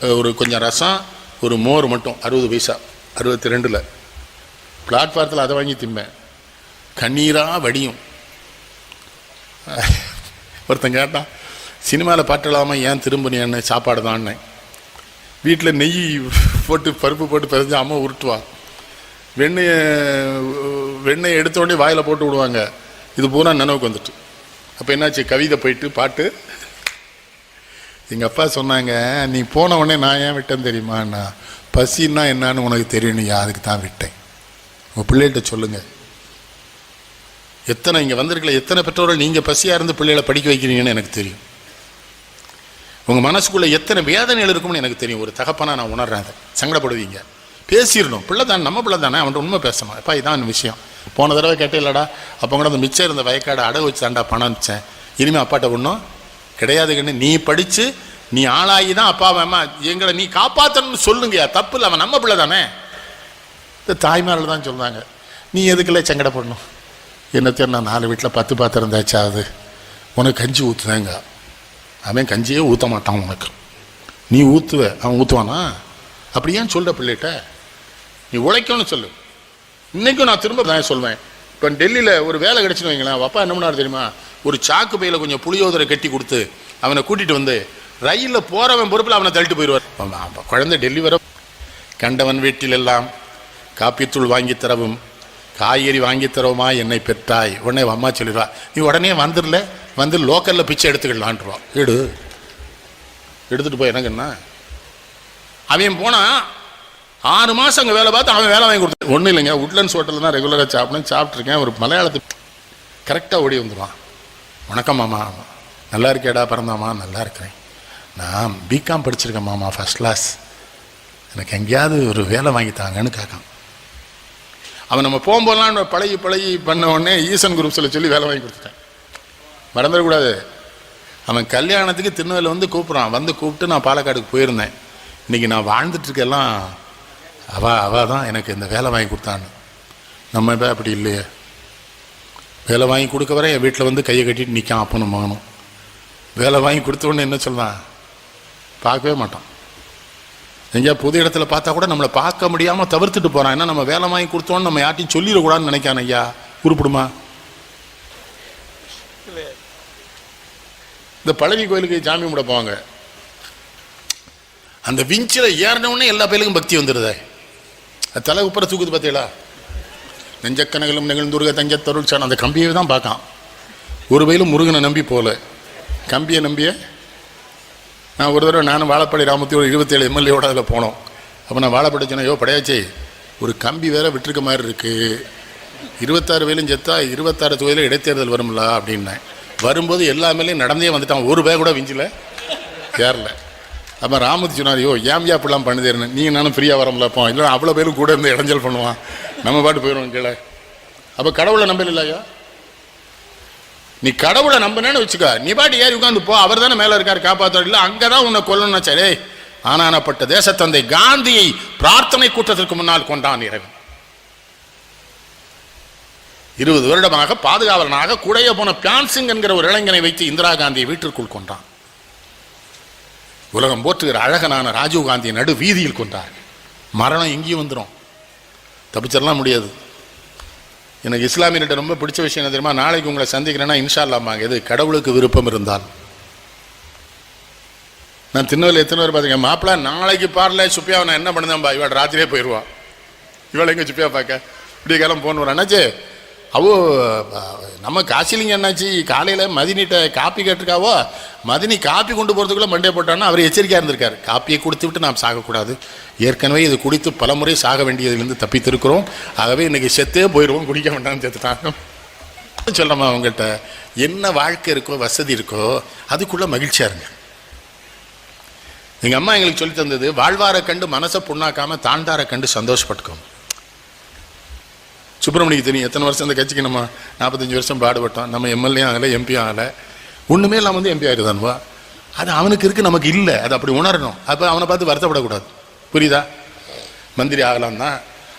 ஒரு கொஞ்சம் ரசம் ஒரு மோர் மட்டும் அறுபது பைசா. அறுபத்தி ரெண்டில் பிளாட்ஃபாரத்தில் அதை வாங்கி திம்பேன். கண்ணீராக வடியும். ஒருத்தன் கேட்டான் சினிமாவில் பாட்டு ஏன் திரும்பினேன்னு? சாப்பாடு தான்னு வீட்டில் நெய் போட்டு பருப்பு போட்டு பிறந்து அம்மா உருட்டுவா. வெண்ணெயை வெண்ணெயை எடுத்த உடனே வாயில் போட்டு விடுவாங்க. இது பூரா நினைவுக்கு வந்துட்டு. அப்போ என்னாச்சு? கவிதை போயிட்டு பாட்டு எங்கள் அப்பா சொன்னாங்க நீ போன உடனே நான் ஏன் விட்டேன் தெரியுமாண்ணா பசின்னா என்னன்னு உனக்கு தெரியணும் அதுக்கு தான் விட்டேன். உங்கள் பிள்ளைகிட்ட சொல்லுங்கள் எத்தனை இங்கே வந்திருக்கல எத்தனை பெற்றோர்கள் நீங்கள் பசியாக இருந்து பிள்ளைகளை படிக்க வைக்கிறீங்கன்னு எனக்கு தெரியும். உங்கள் மனசுக்குள்ளே எத்தனை வேதனைகள் இருக்கும்னு எனக்கு தெரியும். ஒரு தகப்பனாக நான் உணர்றேன் அதை. சங்கடப்படுவீங்க. பேசிடணும். பிள்ளை தானே நம்ம பிள்ளை தானே. அவன்கிட்ட உண்மை பேசணும். அப்பா இதான் விஷயம். போன தடவை கேட்டேன்லடா. அப்போ கூட அந்த மிச்சம் இருந்த வயக்காடை அடகு வச்சு தாண்டா பணம் வச்சேன் இனிமேல் அப்பாட்ட ஒன்றும் கிடையாது கண்ணு நீ படித்து நீ ஆளாகி தான் அப்பா அம்மா எங்களை நீ காப்பாற்றணும்னு சொல்லுங்கயா தப்பு இல்லை அவன் நம்ம பிள்ளை தானே. இந்த தாய்மாரில் தான் சொல்லுவாங்க நீ எதுக்குள்ள சங்கடப்படணும்? என்ன நான் நாலு வீட்டில் பத்து பாத்திரம் தேய்ச்சாது உனக்கு கஞ்சி ஊற்றுதாங்க அவன் கஞ்சியே ஊற்ற மாட்டான் உனக்கு. நீ ஊற்றுவ அவன் ஊற்றுவானா அப்படி ஏன் சொல்ற பிள்ளைகிட்ட? நீ உழைக்கணும்னு சொல்லு. இன்னைக்கும் நான் திரும்ப தான் சொல்வேன். இப்போ டெல்லியில் ஒரு வேலை கிடச்சின்னு வைங்களேன். அப்பா என்ன பண்ணாரு தெரியுமா? ஒரு சாக்கு பையில் கொஞ்சம் புளியோதரை கட்டி கொடுத்து அவனை கூட்டிகிட்டு வந்து ரயிலில் போகிறவன் பொறுப்பில் அவனை தள்ளிட்டு போயிடுவார். குழந்தை டெல்லி வர கண்டவன் வீட்டில் எல்லாம் காப்பித்தூள் வாங்கி தரவும் காய்கறி வாங்கி தரவுமா என்னை பெற்றாய்? உடனே அம்மா சொல்லிடுவா நீ உடனே வந்துடல வந்து லோக்கலில் பிச்சை எடுத்துக்கலான்ட்டுருவா எடு. எடுத்துகிட்டு போய் எனக்குன்னா அவன் போனால் ஆறு மாதம் அங்கே வேலை பார்த்து அவன் வேலை வாங்கி கொடுத்து ஒன்றும் இல்லைங்க உட்லண்ட்ஸ் ஹோட்டலில் தான் ரெகுலராக சாப்பிடணும். சாப்பிட்ருக்கேன் ஒரு மலையாளத்து கரெக்டாக ஓடி வந்துடுவான் வணக்கம் மாமா. நல்லா இருக்கேடா பிறந்தாமா நல்லா இருக்கிறேன். நான் பிகாம் படிச்சிருக்கேன் மாமா ஃபஸ்ட் கிளாஸ் எனக்கு எங்கேயாவது ஒரு வேலை வாங்கி தாங்கன்னு கேட்கான். அவன் நம்ம போகும்போதெல்லாம் பழகி பழகி பண்ண உடனே ஈசன் குரூப்ஸில் சொல்லி வேலை வாங்கி கொடுத்துட்டேன். மறந்துடக்கூடாது அவன் கல்யாணத்துக்கு திருநெல்வேலி வந்து கூப்பிட்றான். வந்து கூப்பிட்டு நான் பாலக்காடுக்கு போயிருந்தேன். இன்றைக்கி நான் வாழ்ந்துட்டுருக்கெல்லாம் அவ அவ தான் எனக்கு இந்த வேலை வாங்கி கொடுத்தான்னு. நம்ம இப்போ அப்படி இல்லையே. வேலை வாங்கி கொடுக்க வரேன் என் வீட்டில் வந்து கையை கட்டிட்டு நிற்கான் அப்பனும் மகனும். வேலை வாங்கி கொடுத்தோன்னு என்ன சொல்லுவான் பார்க்கவே மாட்டான். எங்கேயா புது இடத்துல பார்த்தா கூட நம்மளை பார்க்க முடியாமல் தவிர்த்துட்டு போகிறான் ஏன்னா நம்ம வேலை வாங்கி கொடுத்தோன்னு நம்ம யார்ட்டையும் சொல்லிடக்கூடாதுன்னு நினைக்கான் ஐயா? குறிப்பிடுமா இந்த பழனி கோயிலுக்கு சாமி கும்பிட போவாங்க. அந்த விஞ்சில் ஏறினவுடனே எல்லா பேருக்கும் பக்தி வந்துடுதே. அது தலை உப்பர தூக்குது பார்த்தீங்களா நெஞ்சக்கனகளும் நெகிழ்ந்துருக தஞ்சத்தருள் சான் அந்த கம்பியை தான் பார்க்கான். ஒரு வயலும் முருகனை நம்பி போல. கம்பியை நம்பிய நான் ஒரு தடவை நானும் வாழப்பாடி ராமத்தி இருபத்தேழு எம்எல்ஏவோட அதில் போனோம். அப்போ நான் வாழப்பாடி சொன்னேன் யோ படையாச்சி ஒரு கம்பி வேற விட்டுருக்க மாதிரி இருக்குது இருபத்தாறு வயலும் செத்தா இருபத்தாறு தொகுதியில் இடைத்தேர்தல் வரும்ல அப்படின்னேன். வரும்போது எல்லா நடந்தே வந்துட்டான். ஒரு பேர் கூட விஞ்சில. ஏறல அப்போ ராமத்து சொன்னார் யோ ஏம்யா பண்ணி பண்ணுதேன்னு? நீங்கள் நானும் ஃப்ரீயாக வர அப்போ இல்லை அவ்வளோ பேரும் கூட இருந்து இடைஞ்சல் பண்ணுவான். நம்ம பாட்டு போயிடுவோம் கீழே. அப்போ கடவுளை நம்பல இல்லையா? நீ கடவுளை நம்பினேன்னு வச்சுக்க. நீ பாட்டு ஏறி உட்காந்து போ. அவர் தானே மேலே இருக்கார் காப்பாற்ற இல்லை அங்கே தான் உன்னை கொல்லணும்னா சரி ஆனானப்பட்ட தேசத்தந்தை காந்தியை பிரார்த்தனை கூட்டத்திற்கு முன்னால் கொண்டான் இறைவன். இருபது வருடமாக பாதுகாவலனாக குடைய போன பியான்சிங் என்கிற ஒரு இளைஞனை வைத்து இந்திரா காந்தியை வீட்டிற்குள் கொண்டான் உலகம் போற்றுகிற அழகனான ராஜீவ் காந்தியை நடு வீதியில் கொண்டார் மரணம் எங்கேயும் வந்துடும் தப்பிச்சிடலாம் முடியாது. எனக்கு இஸ்லாமியர்கிட்ட ரொம்ப பிடிச்ச விஷயம் என்ன தெரியுமா? நாளைக்கு உங்களை சந்திக்கிறேன்னா இன்ஷா அல்லாமாங்க எது கடவுளுக்கு விருப்பம் இருந்தால். நான் திருநெல்வேலி எத்தனை பேர் பார்த்தீங்க மாப்பிள்ள நாளைக்கு பாரல சுப்பியாவை நான் என்ன பண்ணுதேன்பா இவள் ராத்திரியே போயிடுவா இவள் எங்கே சுப்பியா பார்க்க? இப்படி காலம் போன் வர அண்ணாச்சி அவோ நம்ம காசிலிங்க என்னாச்சு காலையில் மதினிட்ட காப்பி கேட்டிருக்காவோ? மதினி காப்பி கொண்டு போகிறதுக்குள்ள மண்டே போட்டான்னா அவர் எச்சரிக்கையாக இருந்திருக்காரு. காப்பியை கொடுத்து விட்டு நாம் சாகக்கூடாது. ஏற்கனவே இது குடித்து பலமுறை சாக வேண்டியதுலேருந்து தப்பித்திருக்கிறோம். ஆகவே இன்றைக்கி செத்தே போயிடுவோம் குடிக்க வேண்டாம்னு செத்துட்டாங்க. சொல்லமா அவங்ககிட்ட என்ன வாழ்க்கை இருக்கோ வசதி இருக்கோ அதுக்குள்ளே மகிழ்ச்சியாக இருங்க. எங்கள் அம்மா எங்களுக்கு சொல்லி தந்தது வாழ்வாரை கண்டு மனசை புண்ணாக்காமல் தாண்டாரை கண்டு சந்தோஷப்பட்டுக்கோங்க. சுப்பிரமணிக்கு தெரியும் எத்தனை வருஷம் இந்த கட்சிக்கு நம்ம நாற்பத்தஞ்சு வருஷம் பாடுபட்டோம். நம்ம எம்எல்ஏ ஆகலை எம்பியும் ஆகலை. ஒன்றுமே இல்லாமல் வந்து எம்பி ஆயிருதான்வா அது அவனுக்கு இருக்குது நமக்கு இல்லை. அது அப்படி உணரணும். அப்போ அவனை பார்த்து வருத்தப்படக்கூடாது. புரியுதா? மந்திரி ஆகலாம் தான்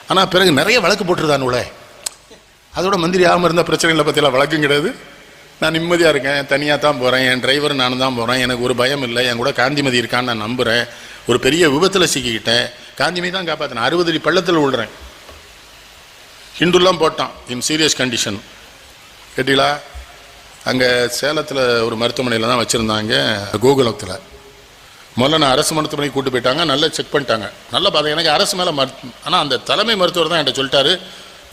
ஆனால் பிறகு நிறைய வழக்கு போட்டுருதானுல அதோட மந்திரி ஆகாமல் இருந்தால் பிரச்சனைகளை பற்றிலாம் பற்றியெல்லாம் கிடையாது. நான் நிம்மதியாக இருக்கேன். தனியாக தான் போகிறேன் என் டிரைவர் நானும் தான் போகிறேன் எனக்கு ஒரு பயம் இல்லை. என் கூட காந்திமதி இருக்கான்னு நான் நம்புகிறேன் ஒரு பெரிய விபத்தில் சிக்கிக்கிட்டேன். காந்திமதி தான் காப்பாற்றினேன் அறுபது அடி பள்ளத்தில் விழுறேன். ஹிண்டுலாம் போட்டான். இன் சீரியஸ் கண்டிஷன் கேட்டீங்களா? அங்கே சேலத்தில் ஒரு மருத்துவமனையில் தான் வச்சுருந்தாங்க கோகுலத்தில் முதல்ல நான் அரசு மருத்துவமனைக்கு கூட்டு போயிட்டாங்க நல்லா செக் பண்ணிட்டாங்க. நல்லா பார்த்தேன் எனக்கு அரசு மேலே மருத்து ஆனால் அந்த தலைமை மருத்துவர் தான் என்கிட்ட சொல்லிட்டாரு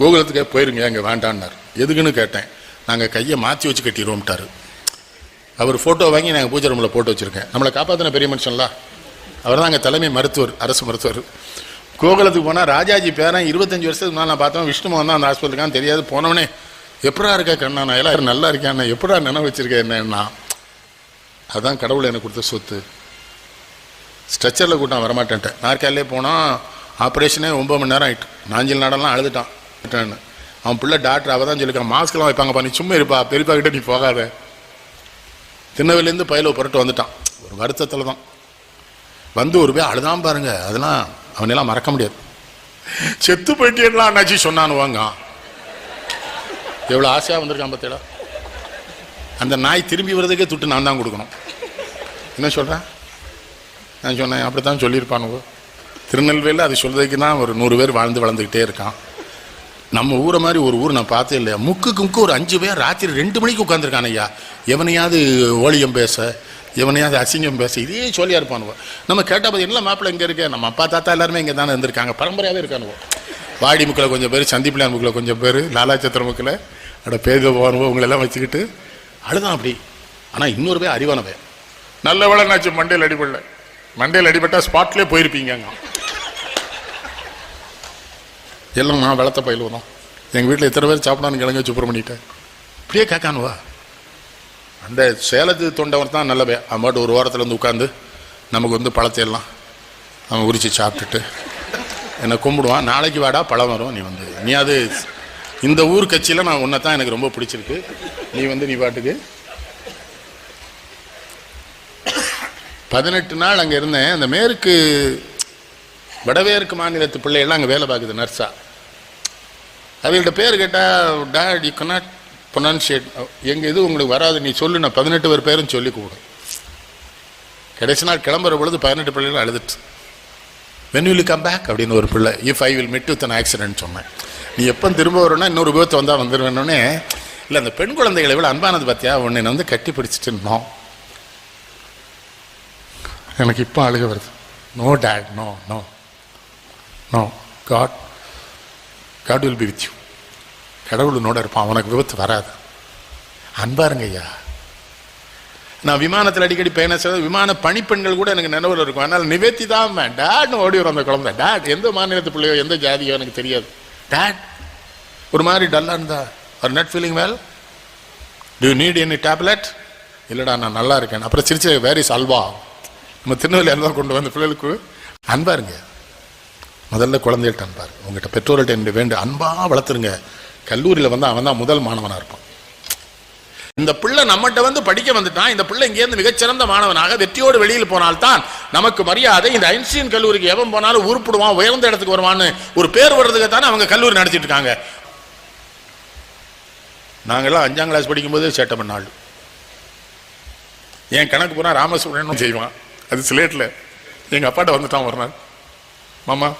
கோகுலத்துக்கே போயிருங்க அங்கே வேண்டான்னார். எதுக்குன்னு கேட்டேன். நாங்கள் கையை மாற்றி வச்சு கட்டிடுவோம்ட்டாரு அவர் ஃபோட்டோ வாங்கி நாங்கள் பூஜை ரூமில் போட்டு வச்சுருக்கேன். நம்மளை காப்பாற்றின பெரிய மனுஷன்லாம் அவர் தான் அங்கே தலைமை மருத்துவர் அரசு மருத்துவர். கோகுலத்துக்கு போனால் ராஜாஜி பேரன் இருபத்தஞ்சு வருஷத்துக்கு முன்னால் நான் பார்த்தோம் விஷ்ணுமோகன் தான் அந்த ஹாஸ்பிட்டலுக்கான் தெரியாது. போனவனே எப்படா இருக்கா கண்ணா? நான் எல்லாரும் நல்லா இருக்கேன் எப்படா நினைவு வச்சிருக்கேன் என்னன்னா? அதுதான் கடவுள் எனக்கு கொடுத்த சொத்து. ஸ்ட்ரெச்சரில் கூட்டம் வரமாட்டேன்ட்டேன் நாற்காலே போனால் ஆப்ரேஷனே ஒம்பது மணி நேரம் ஆகிட்டு நாஞ்சில் நாடெல்லாம் அழுதுட்டான். அவன் பிள்ளை டாக்டர் அவள் தான் சொல்லியிருக்கான் மாஸ்க்லாம் வைப்பாங்கப்பா நீ சும்மா இருப்பா. பெரியப்பா கிட்ட நீ போகாத. திருநெல்வேலியிலேருந்து பயில புரட்டு வந்துட்டான். ஒரு வருத்தத்தில் தான் வந்து ஒரு போய் அழுதான் பாருங்க. அதெல்லாம் அவனெல்லாம் மறக்க முடியாது. செத்து போயிட்டேன்லாம் அண்ணாச்சி சொன்னான்னு வாங்க எவ்வளோ ஆசையாக வந்திருக்கான் பார்த்தீங்களா அந்த நாய் திரும்பி வர்றதுக்கே துட்டு நான் தான் கொடுக்கணும். என்ன சொல்கிறேன் நான் சொன்னேன் அப்படி தான் சொல்லியிருப்பானுங்க திருநெல்வேலியில் அது சொல்கிறதுக்கு தான் ஒரு நூறு பேர் வாழ்ந்து வளர்ந்துக்கிட்டே இருக்கான். நம்ம ஊரை மாதிரி ஒரு ஊர் நான் பார்த்தே இல்லையா? முக்குக்கு முக்கு ஒரு அஞ்சு பேர் ராத்திரி ரெண்டு மணிக்கு உட்காந்துருக்கான் ஐயா. எவனையாவது ஓலியம் பேச எவனையாவது அசிங்கம் பேச இதே சொல்லியா இருப்பானுவோ. நம்ம கேட்டால் பார்த்து என்ன மாப்பிள்ளை இங்கே இருக்கே? நம்ம அப்பா தாத்தா எல்லாருமே இங்கே தானே இருந்திருக்காங்க. பரம்பரையாகவே இருக்கானுவோ. வாடி முக்கில் கொஞ்சம் பேர் சந்திப்பிள்ளையார் முக்கில் கொஞ்சம் பேர் லாலாச்சத்திர முக்கில் அட பேத போவானுவோ உங்களெல்லாம் வச்சுக்கிட்டு அழுதான் அப்படி. ஆனால் இன்னொரு பேர் அறிவானவே நல்ல வேலைனாச்சு மண்டையில் அடிபடல. மண்டையில் அடிபட்டால் ஸ்பாட்லேயே போயிருப்பீங்க எல்லாம் நான் வெளத்த பயிலுவோம் தான் எங்கள் வீட்டில் எத்தனை பேர் சாப்பிடான்னு கிழங்க சுப்பரம் பண்ணிட்டேன். இப்படியே கேட்கானுவா? அந்த சேலத்து தொண்டவர் தான் நல்லவே அவன் ஒரு வாரத்தில் வந்து உட்காந்து நமக்கு வந்து பழத்தையெல்லாம் அவன் உரிச்சு சாப்பிட்டுட்டு என்னை கும்பிடுவான். நாளைக்கு வாடா பழம் வரும். நீ வந்து நீ அது இந்த ஊர் கட்சியில் நான் உன்னை தான் எனக்கு ரொம்ப பிடிச்சிருக்கு. நீ வந்து நீ பாட்டுக்கு. பதினெட்டு நாள் அங்கே இருந்தேன். அந்த மேற்கு வடவேற்கு மாநிலத்து பிள்ளைகள்லாம் அங்கே வேலை பார்க்குது நர்ஸா அவங்கள்ட்ட பேர் கேட்டால் டேட் யூ கனாட் ப்ரொனன்சியேட் எங்கள் இது உங்களுக்கு வராது. நீ சொல்லு நான் பதினெட்டு பேர் பேரும் சொல்லி கூடும் கடைசி நாள் கிளம்புற பொழுது பதினெட்டு பிள்ளைகளும் அழுதுட்டு. வென் வில் கம் பேக் அப்படின்னு ஒரு பிள்ளை if I will met with an accident சொன்னேன். நீ எப்போ திரும்ப வரணும்னா இன்னொரு விபத்து வந்தால் வந்துடுவேன்னொடனே இல்லை அந்த பெண் குழந்தைகளை எவ்வளோ அன்பானது பார்த்தியா உன்னை வந்து கட்டி பிடிச்சிட்டு இருந்தோம் எனக்கு இப்போ அழுக வருது. No dad no no no God God will be with you கடவுள் உன்னோட இருப்பான். உனக்கு விபத்து வராது. அன்பாருங்க ஐயா. நான் விமானத்தில் அடிக்கடி பயணம் செய்வது விமான பணிப்பெண்கள் கூட எனக்கு நினைவில் இருக்கும். அதனால் நிவேத்தி தான் டேட்னு ஓடி வரும் அந்த குழந்தை. டேட் எந்த மாநிலத்து பிள்ளையோ எந்த ஜாதியோ எனக்கு தெரியாது. டேட் ஒரு மாதிரி டல்லாக இருந்தா are not feeling well do need any tablet இல்லைடா நான் நல்லா இருக்கேன். அப்புறம் சிரிச்சு வேர் இஸ் அல்வா நம்ம திருநெல்வேலி அல்வா கொண்டு வந்த பிள்ளைகளுக்கு அன்பா இருங்க. முதல்ல குழந்தைகள்ட்ட அன்பாரு உங்கள்கிட்ட பெற்றோர்கள்ட்ட என்னுடைய வேண்டு அன்பாக வளர்த்துருங்க. கல்லூரியில் வந்து அவன் தான் முதல் மாணவனாக இருப்பான். இந்த பிள்ளை நம்மகிட்ட வந்து படிக்க வந்துட்டான். இந்த பிள்ளை இங்கேருந்து மிகச்சிறந்த மாணவனாக வெற்றியோடு வெளியில் போனால்தான் நமக்கு மரியாதை. இந்த ஐன்ஸ்டீன் கல்லூரிக்கு எவன் போனாலும் உருப்பிடுவான் உயர்ந்த இடத்துக்கு வருவான்னு ஒரு பேர் வர்றதுக்கு தானே அவங்க கல்லூரி நடத்திட்டு இருக்காங்க நாங்கள்லாம் அஞ்சாம் கிளாஸ் படிக்கும்போது சேட்டை பண்ணாள் என் கணக்கு போனால் ராமசுப்ரமணியனும் செய்வான். அது சிலேட்டில் எங்கள் அப்பாட்ட வந்துட்டான் ஒரு நாள். மாமா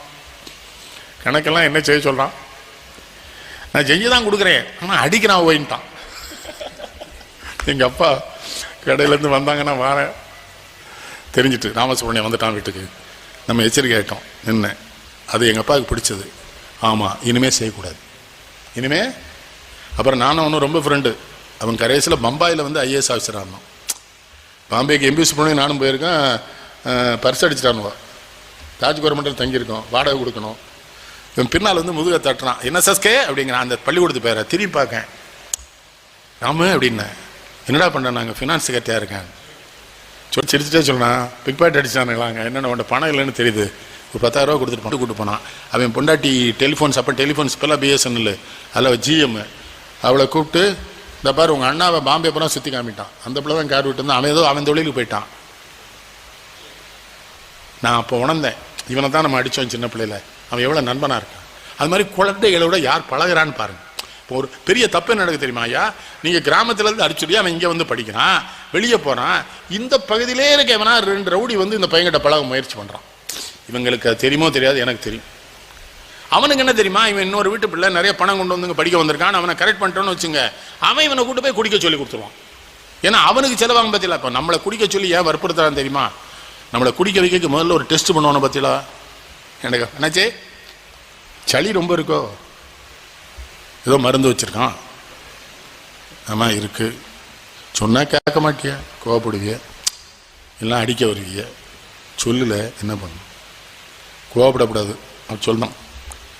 கணக்கெல்லாம் என்ன செய்ய சொல்கிறான் நான் செஞ்சு தான் கொடுக்குறேன். ஆனால் அடிக்கிறான் ஓயின்ட்டான். எங்கள் அப்பா கடையிலேருந்து வந்தாங்கன்னா வாரேன். தெரிஞ்சிட்டு ராமசுப்ரமணியம் வந்துட்டான் வீட்டுக்கு. நம்ம எச்சரிக்கை ஆகிட்டோம் நின்று. அது எங்கள் அப்பாவுக்கு பிடிச்சது. ஆமாம் இனிமேல் செய்யக்கூடாது. இனிமே அப்புறம் நானும் ஒன்றும் ரொம்ப ஃப்ரெண்டு அவன் கடைசியில் பம்பாயில் வந்து ஐஏஎஸ் ஆஃபீஸராக இருந்தோம் பாம்பேக்கு எம்பிஎஸ் பண்ணி நானும் போயிருக்கேன். பர்ஸ் அடிச்சிட்டானுவா தாஜ் கவர்மெண்ட்டில் தங்கியிருக்கோம். வாடகை கொடுக்கணும். இவன் பின்னால் வந்து முதுகை தட்டுறான். என்ன சஸ்கே அப்படிங்கிறான். அந்த பள்ளிக்கூடத்து பேரை திரும்பி பார்க்கேன். ராமு அப்படின்னேன். என்னடா பண்ண நாங்கள் ஃபினான்ஸ் கட்டியாக இருக்கேன் சொல்லி சிரிச்சுட்டே சொன்னான் பிக் பாக்கெட் அடிச்சானுங்களாங்க. என்னென்ன உன்ட்ட பணம் இல்லைன்னு தெரியுது. ஒரு பத்தாயிரம் ரூபா கொடுத்துட்டு மட்டும் கூட்டு போனான். அவன் பொண்டாட்டி டெலிஃபோன்ஸ் அப்போ டெலிஃபோன்ஸ் இப்போல்லாம் பிஎஸ்என்எல் அதில் ஜிஎம் அவளை கூப்பிட்டு இந்த பாரு உங்கள் அண்ணாவை பாம்பே பூரா சுற்றி காமிட்டான். அந்த பிள்ளை தான் கார் விட்டுருந்தான். அவன் ஏதோ அவன் தொழிலுக்கு போயிட்டான். நான் அப்போ உணர்ந்தேன். இவனை தான் நம்ம அடித்தோம் சின்ன பிள்ளையில். அவன் எவ்வளோ நண்பனாக இருக்கான். அது மாதிரி குழந்தைகளோட யார் பழகுறான்னு பாருங்க. இப்போ ஒரு பெரிய தப்பு என்ன நடக்கு தெரியுமா ஐயா? நீங்கள் கிராமத்துலேருந்து அடிச்சுடி அவன் இங்கே வந்து படிக்கிறான் வெளியே போகிறான் இந்த பகுதியிலே இருக்க எவனா ரெண்டு ரவுடி வந்து இந்த பையன்கிட்ட பழக முயற்சி பண்ணுறான் இவங்களுக்கு அது தெரியுமோ தெரியாது எனக்கு தெரியும். அவனுக்கு என்ன தெரியுமா? இவன் இன்னொரு வீட்டு பிள்ளை நிறைய பணம் கொண்டு வந்து படிக்க வந்திருக்கான் அவனை கரெக்ட் பண்ணிட்டோன்னு வச்சுங்க. அவன் இவனை கூட்டு போய் குடிக்க சொல்லி கொடுத்துருவான். ஏன்னா அவனுக்கு செலவாகும் பத்தியில. இப்போ நம்மளை குடிக்க சொல்லி ஏன் வற்புறுத்துறான் தெரியுமா? நம்மளை குடிக்க வைக்க முதல்ல ஒரு டெஸ்ட் பண்ணுவான பத்தியில. எனக்கு என்னாச்சே? சளி ரொம்ப இருக்கோ? ஏதோ மருந்து வச்சிருக்கான். ஆமா இருக்கு. சொன்னா கேட்க மாட்டிய? கோவப்படுவிய? எல்லாம் அடிக்க வருவிய? சொல்லல என்ன பண்ணும் கோவப்படக்கூடாது. அவன் சொல்லணும்.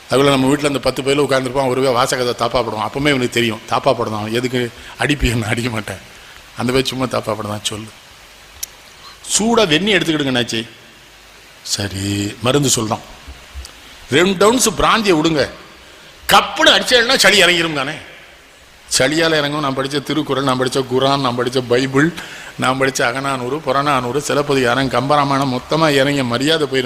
அதுபோல் நம்ம வீட்டில் அந்த பத்து பேரில் உட்காந்துருப்போம் ஒருவே வாசகத்தை தாப்பா போடுவான் அப்பவுமே இவனுக்கு தெரியும். தாப்பா போடுதான் எதுக்கு அடிப்பியன்னு அடிக்க மாட்டேன்? அந்த பேர் சும்மா தாப்பா போடுதான் சொல்லு சூடாக வெண்ணி எடுத்துக்கிடுங்கண்ணாச்சி சரி மருந்து சொல்றான். ரெண்டு டவுன்ஸ் பிராந்தியை விடுங்க கப்புன்னு அடிச்சேன்னா சளி இறங்கிரும் தானே? சளியால் இறங்கும். நான் படித்த திருக்குறள் நான் படித்த குரான் நான் படித்த பைபிள் நான் படித்த அகநானூறு புறநானூறு சிலப்பதிகாரம் கம்பராமாயணம் மொத்தமாக இறங்கிய மரியாதை போயிரும்.